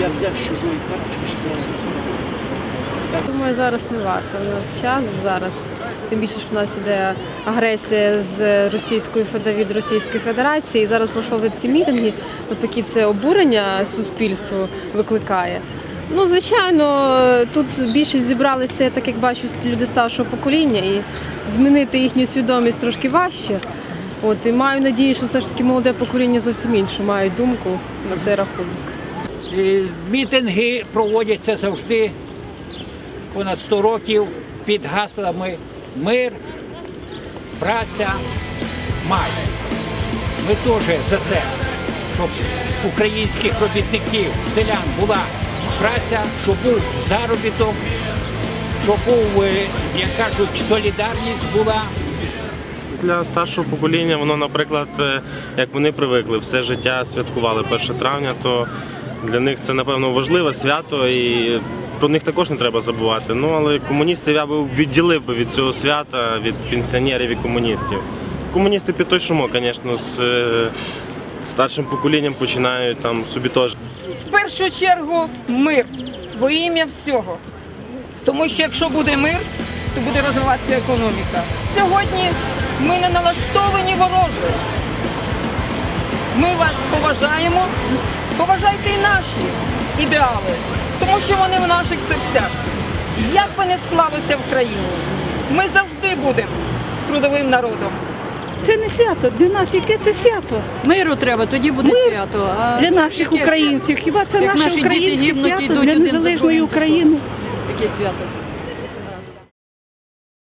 Я взяв чужої карточки 16 Я думаю, зараз не варто. У нас час зараз. Тим більше, що в нас іде агресія з Російської від Російської Федерації. І зараз влаштовують ці мітинги, навпаки, це обурення суспільству викликає. Ну, звичайно, тут більшість зібралися, так як бачу, люди старшого покоління, і змінити їхню свідомість трошки важче. От і маю надію, що все ж таки молоде покоління зовсім іншу мають думку на цей рахунок. Е, Мітинги проводяться завжди понад 100 років під гаслами мир, праця, май. Ми теж за це, щоб українських робітників, селян була праця, щоб був заробіток, щоб був, е, як кажуть, солідарність була. Для старшого покоління воно, наприклад, е, як вони привикли, все життя святкували 1 травня, то для них це напевно важливе свято і про них також не треба забувати. Ну але комуністів я би відділив би від цього свята, від пенсіонерів і комуністів. Комуністи під той шумок, звісно, з е, старшим поколінням починають там собі теж в першу чергу мир во ім'я всього. Тому що якщо буде мир, то буде розвиватися економіка. Сьогодні ми не налаштовані вороже. Ми вас поважаємо, поважайте і наші ідеали, тому що вони в наших серцях. Як би не склалося в країні, ми завжди будемо з трудовим народом. Це не свято. Для нас яке це свято? Миру треба, тоді буде Мир свято. А Для наших українців. Хіба це Як наше наші діти українське гибнуть, свято йдуть для один за незалежної другим, то що? України? Яке свято?